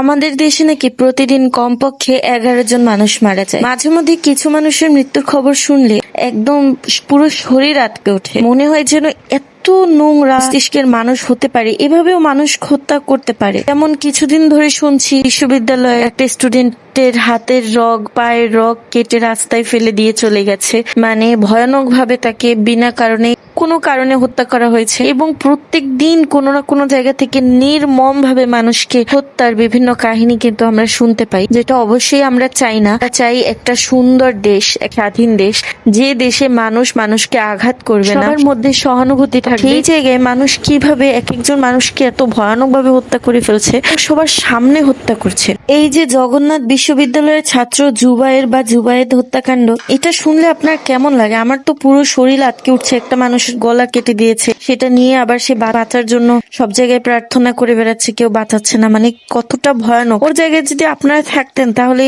আমাদের দেশে নাকি প্রতিদিন কমপক্ষে এগারো জন মানুষ মারা যায়। মাঝে মধ্যে কিছু মানুষের মৃত্যুর খবর শুনলে একদম পুরো শরীর আটকে ওঠে। মনে হয় যেন এত নোংরা মস্তিষ্কের মানুষ হতে পারে, এভাবেও মানুষ হত্যা করতে পারে। যেমন কিছুদিন ধরে শুনছি, বিশ্ববিদ্যালয়ে একটা স্টুডেন্টের হাতের রগ, পায়ের রগ কেটে রাস্তায় ফেলে দিয়ে চলে গেছে। মানে ভয়ানক ভাবে তাকে বিনা কারণে, কোনো কারণে হত্যা করা হয়েছে এবং প্রত্যেক দিন কোনো না কোনো জায়গা থেকে নির্মম ভাবে মানুষকে হত্যার বিভিন্ন কাহিনী কিন্তু আমরা শুনতে পাই, যেটা অবশ্যই আমরা চাই না। চাই একটা সুন্দর দেশ, এক স্বাধীন দেশ, যে দেশে মানুষ মানুষকে আঘাত করবে না। মধ্যে সহানুভূতি এই জায়গায় মানুষ কীভাবে এক একজন মানুষকে এত ভয়ানক ভাবে হত্যা করে ফেলছে, সবার সামনে হত্যা করছে। এই যে জগন্নাথ বিশ্ববিদ্যালয়ের ছাত্র জুবায়ের বা জুবায়েদ হত্যাকাণ্ড, এটা শুনলে আপনার কেমন লাগে? আমার তো পুরো শরীর আটকে উঠছে, একটা মানুষের গলা কেটে দিয়েছে। সেটা নিয়ে আবার সে বাঁচার জন্য সব জায়গায় প্রার্থনা করে বেড়াচ্ছে, কেউ বাঁচাচ্ছে না। মানে কতটা ভয়ানক। ওর জায়গায় যদি আপনারা থাকতেন, তাহলে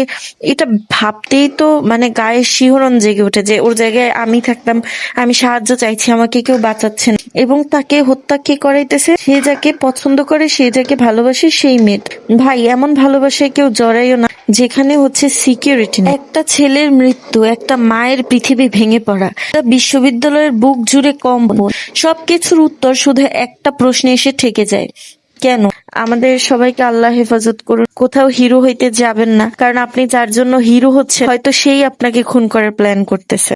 এটা ভাবতেই তো মানে গায়ে শিহরণ জেগে ওঠে যে, ওর জায়গায় আমি থাকতাম, আমি সাহায্য চাইছি, আমাকে কেউ বাঁচাচ্ছে না এবং তাকে হত্যা কে করাইতেছে? সে যাকে পছন্দ করে, সে যাকে ভালোবাসে, সেই মেয়ে ভাই, এমন ভালোবাসায় কেউ জড়াইও না, যেখানে হচ্ছে সিকিউরিটি একটা ছেলের মৃত্যু, একটা মায়ের পৃথিবী ভেঙে পড়া বিশ্ববিদ্যালয়ের বুক জুড়ে কম সবকিছুর উত্তর শুধু একটা প্রশ্নে এসে ঠেকে যায়। কেন? আমাদের সবাইকে আল্লাহ হেফাজত করুন। কোথাও হিরো হইতে যাবেন না, কারণ আপনি যার জন্য হিরো হচ্ছে হয়তো সেই আপনাকে খুন করার প্ল্যান করতেছে।